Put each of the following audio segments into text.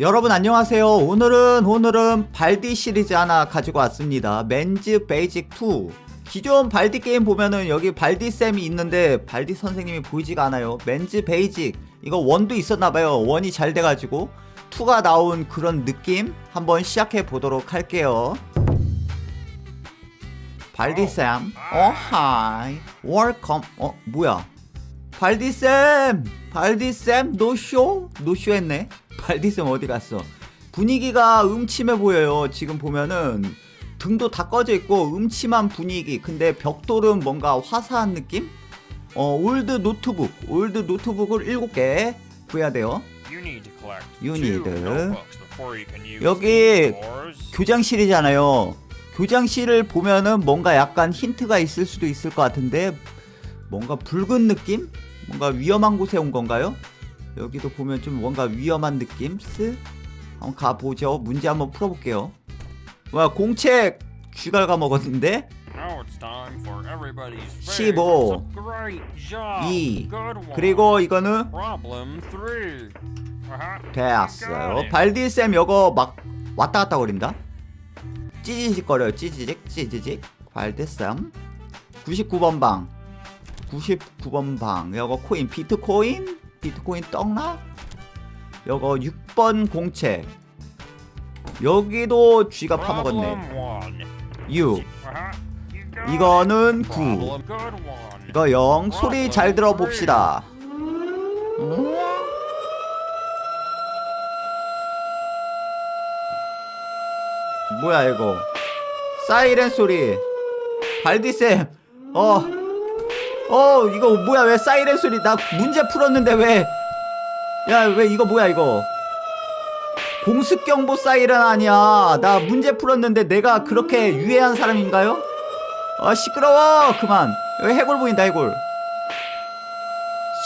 여러분 안녕하세요. 오늘은 오늘은 발디 시리즈 하나 가지고 왔습니다. 맨즈 베이직 2. 기존 발디 게임 보면은 여기 발디 쌤이 있는데 발디 선생님이 보이지가 않아요. 맨즈 베이직 이거 원도 있었나봐요. 원이 잘 돼가지고 2가 나온 그런 느낌 한번 시작해 보도록 할게요. 발디 쌤, 어 하이, 웰컴. 어 뭐야? 발디 쌤, 발디 쌤 노쇼 노쇼 했네. 발디 쌤 어디 갔어? 분위기가 음침해 보여요. 지금 보면은 등도 다 꺼져 있고 음침한 분위기. 근데 벽돌은 뭔가 화사한 느낌? 어 올드 노트북, 올드 노트북을 7개 구해야 돼요. Use 여기. 교장실이잖아요. 교장실을 보면은 뭔가 약간 힌트가 있을 수도 있을 것 같은데 뭔가 붉은 느낌? 뭔가 위험한 곳에 온 건가요? 여기도 보면 좀 뭔가 위험한 느낌? 스? 한번 가보죠. 문제 한번 풀어볼게요. 와 공책 쥐갈 가먹었는데 Now it's time for everybody's 15. favorite. It's a great job. 2 Good one. 그리고 이거는. Uh-huh. 됐어요. 발디쌤 요거 막 왔다 갔다 거린다. 찌지직 거려요. 찌지직 찌지직. 발디쌤 99번 방. 99번 방. 요거 코인 비트코인 비트코인 떡나. 요거 6번 공책. 여기도 쥐가 파먹었네. Problem one. 6. Uh-huh. You got 이거는 it. 9. Problem good one. 이거 0. 소리 잘 들어봅시다. 뭐야 이거 사이렌 소리 발디쌤 어 어 이거 뭐야? 왜 사이렌 소리? 나 문제 풀었는데 왜? 야 왜 이거 뭐야 이거? 공습 경보 사이렌 아니야. 나 문제 풀었는데 내가 그렇게 유해한 사람인가요? 아 시끄러워. 그만. 여기 해골 보인다 해골.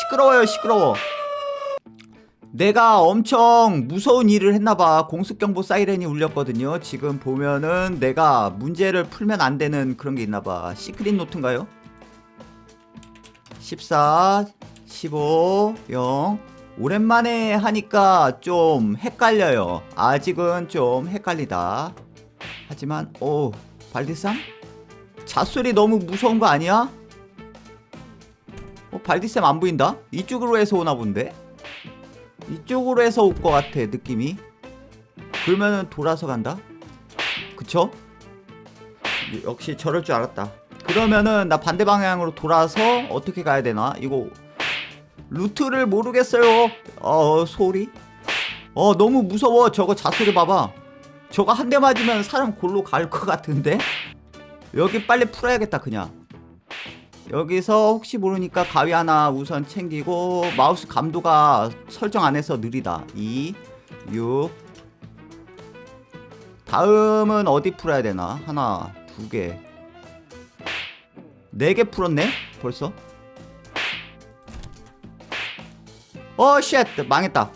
시끄러워요 시끄러워. 내가 엄청 무서운 일을 했나봐. 공습경보 사이렌이 울렸거든요. 지금 보면은 내가 문제를 풀면 안 되는 그런 게 있나봐. 시크릿 노트인가요? 14 15 0 오랜만에 하니까 좀 헷갈려요 아직은 좀 헷갈리다 하지만 오 발디쌈? 잣소리 너무 무서운 거 아니야? 어, 발디쌤 안 보인다? 이쪽으로 해서 오나 본데? 이쪽으로 해서 올 것 같아 느낌이 그러면은 돌아서 간다? 그쵸? 역시 저럴 줄 알았다 그러면은 나 반대 방향으로 돌아서 어떻게 가야 되나? 이거 루트를 모르겠어요. 어 소리? 어 너무 무서워. 저거 자소리 봐봐. 저거 한 대 맞으면 사람 골로 갈 것 같은데? 여기 빨리 풀어야겠다 그냥. 여기서 혹시 모르니까 가위 하나 우선 챙기고 마우스 감도가 설정 안 해서 느리다. 2 6 다음은 어디 풀어야 되나? 하나 두 개 네개 풀었네? 벌써? 어 쉣. 망했다.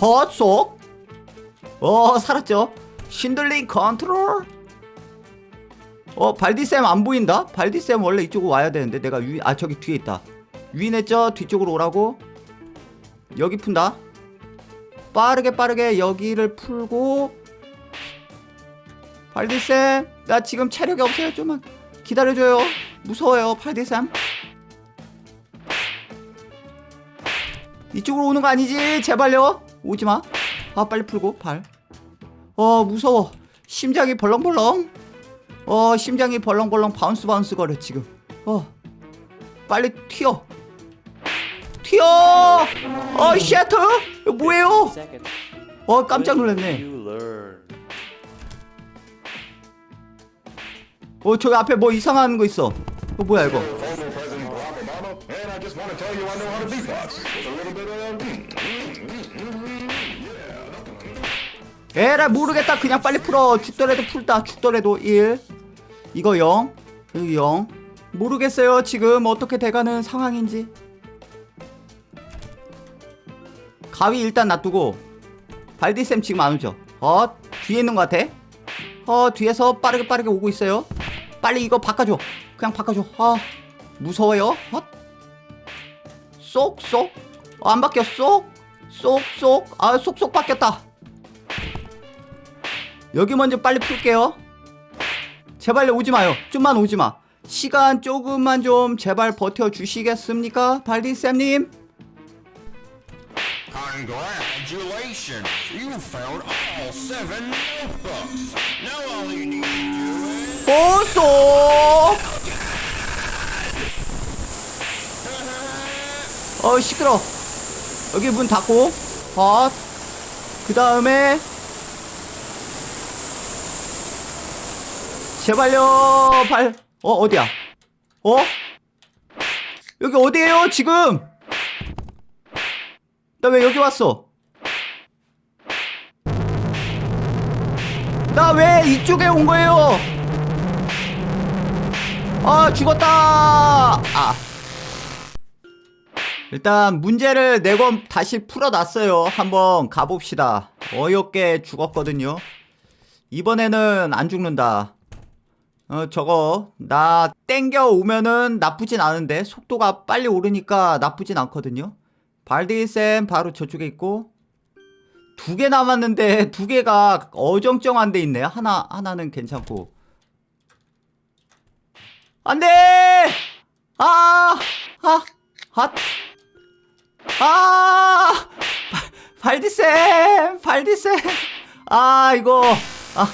헛속. 어 살았죠? 신들링 컨트롤? 어 발디쌤 안 보인다? 발디쌤 원래 이쪽으로 와야 되는데 내가 위, 아 저기 뒤에 있다. 위냈죠? 뒤쪽으로 오라고? 여기 푼다. 빠르게 빠르게 여기를 풀고 발디쌤 나 지금 체력이 없어요. 좀만 기다려줘요. 무서워요 발디쌤 이쪽으로 오는 거 아니지? 제발요. 오지마. 아 빨리 풀고 발어 무서워. 심장이 벌렁벌렁. 어 심장이 벌렁벌렁 바운스 바운스 거려 지금. 어 빨리 튀어. 튀어! 어 이거 뭐예요? 어 깜짝 놀랐네 어 저기 앞에 뭐 이상한 거 있어. 어 뭐야 이거. 에라 모르겠다. 그냥 빨리 풀어. 죽더라도 풀다. 죽더라도 1 이거 0 여기 0 모르겠어요. 지금 어떻게 돼가는 상황인지. 가위 일단 놔두고. 발디쌤 지금 안 오죠? 어 뒤에 있는 것 같아. 어 뒤에서 빠르게 빠르게 오고 있어요 빨리 이거 바꿔줘. 그냥 바꿔줘. 아 무서워요? 어? 쏙쏙. 어, 안 바뀌어? 쏙 쏙 쏙 아 쏙쏙 바뀌었다. 여기 먼저 빨리 풀게요. 제발 오지 마요. 좀만 오지 마. 시간 조금만 좀 제발 버텨 주시겠습니까? 발디쌤님? Congratulations! You found all seven notebooks. Now all you need to do is 보쏙 어 시끄러. 여기 문 닫고 헛그 다음에 제발요 발 어 어디야? 어? 여기 어디에요 지금? 나 왜 여기 왔어? 나 왜 이쪽에 온 거예요 아 죽었다! 아. 일단 문제를 네번 다시 풀어놨어요. 한번 가봅시다. 어이없게 죽었거든요. 이번에는 안 죽는다. 어 저거 나 땡겨 오면은 나쁘진 않은데 속도가 빨리 오르니까 나쁘진 않거든요. 발디쌤 바로 저쪽에 있고. 두 개 남았는데 두 개가 어정쩡한 데 있네 하나 하나는 괜찮고 안 돼! 아, 아, 아, 아, 발디쌤, 발디쌤, 아 이거, 아,